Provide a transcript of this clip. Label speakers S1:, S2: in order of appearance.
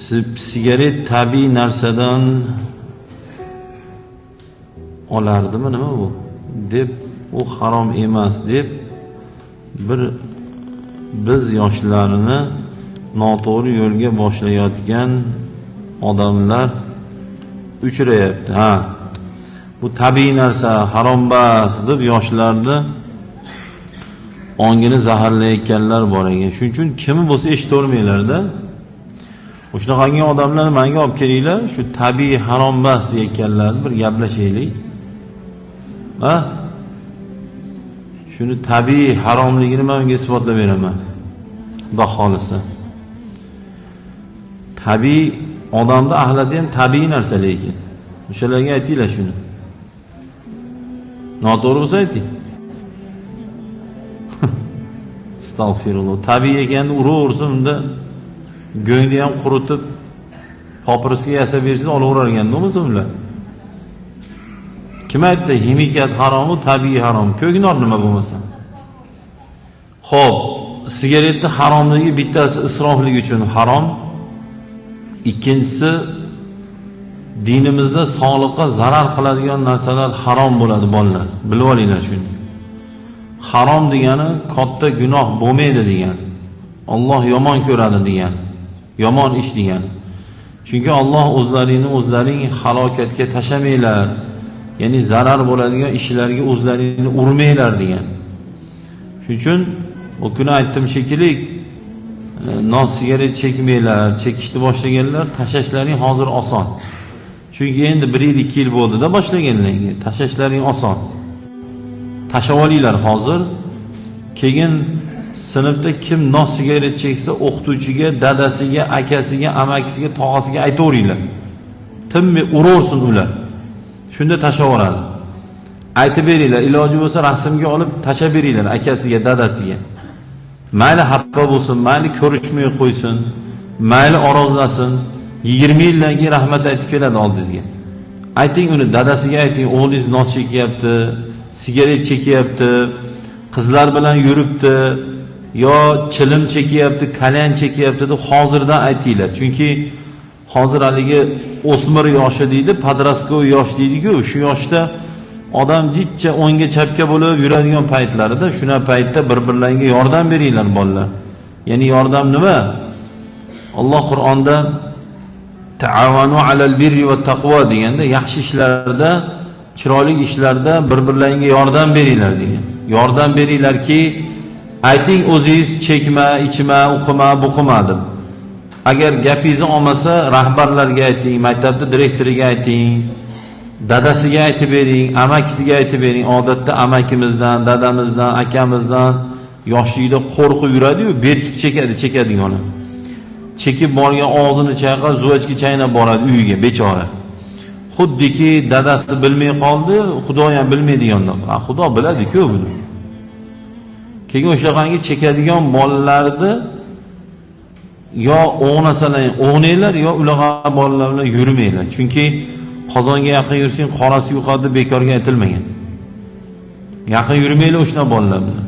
S1: Si- sigaret tabiiy narsadan olardimi? Nima bu? Deb u harom emas deb bir biz yoshlarini noto'g'ri yo'lga boshlayotgan odamlar uchrayapti. Ha bu tabiiy narsa harombas deb yoshlarni ongini zaharlayotganlar bor ekan. Shuning uchun kimi bo'lsa eshitavermanglarda o'shanaqangi odamlarni manga olib kelinglar shu tabiiy harombas deyayotganlarni bir gaplashaylik. Ha? Shuni tabiiy haromligini man unga isbotlab beraman. Xudo xohlasa. Tabiiy odamni axlati ham tabiiy narsa lekin o'shalarga aytinglar shuni. Noto'g'ri bo'lsa ayting. Astag'firulloh tabiiy ekanini uraversa unda. Go'ngni ham quritib popirisga yasab bersangiz olaverar ekanda bo'lmasa ular kim aytdi? Ximikat haromu tabiiy harom. Ko'knor nima bo'lmasa. Ho'p sigaretni haromligi bittasi isrofligi uchun harom. Ikkinchisi dinimizda sog'liqqa zarar qiladigan narsalar harom bo'ladi bolalar. Bilib olinglar shuni. Harom degani katta gunoh bo'lmaydi degan. Olloh yomon ko'radi degan. Yomon ish degan. Chunki olloh o'zlaringni o'zlaring halokatga tashlamanglar ya'ni zarar bo'ladigan ishlarga o'zlaringni urmanglar degan. Shuning uchun u kuni aytdim shekilli e, non sigaret chekmanglar chekishni boshlaganlar tashlashlaring hozir oson. Chunki endi bir yil ikki yil bo'ldida boshlaganlaringga tashlashlaring oson. Tashlab olinglar hozir keyin sinfda kim non sigaret cheksa o'qituvchiga dadasiga akasiga amakisiga tog'asiga aytaveringlar. Tinmay uraversin ular. Shunda tashlab yuboradi aytib beringlar iloji bo'lsa rasmga olib tashlab beringlar akasiga dadasiga. Mayli xafa bo'lsin mayli ko'rishmay qo'ysin mayli orozlasin. Yigirma yildan keyin rahmat aytib keladi oldingizga ayting uni dadasiga ayting o'g'lingiz nos chekyapti sigaret chekyapti qizlar bilan yuribdi yo chilim chekyapti kalan chekyapti deb hozirdan aytinglar. Chunki hozir haligi o'smir yoshi deydi podrastkovoy yosh deydiku shu yoshda odam jiccha o'ngga chapga bo'lib yuradigan paytlarida shunaqa paytda bir birlariga yordam beringlar bolalar. Ya'ni yordam nima? Alloh qur'onda taavanu alal birri va taqvo deganda yaxshi ishlarda chiroyli ishlarda bir birlaringga yordam beringlar degan. Yordam beringlarki ayting o'zingiz chekma ichma o'qima buqima deb agar gapingizni olmasa rahbarlarga ayting maktabni direktoriga ayting dadasiga aytib bering amakisiga aytib bering. Odatda amakimizdan dadamizdan akamizdan yoshlikda qo'rqib yuradiyu berkib chekadi chekadigani chekib borgan og'zini chayqab zuvachka chaynab boradi uyiga bechora. Xuddiki dadasi bilmay qoldi xudo ham bilmaydigandan xudo biladiku buni. Keyin o'shaqangi chekadigan bolalarni yo o'g'nasalar o'g'nanglar yo unaqa bolalar bilan yurmanglar chunki qozonga yaqin yursang qorasi yuqadi bekorga aytilmagan. Yaqin yurmanglar o'shunaqa bolalar bilan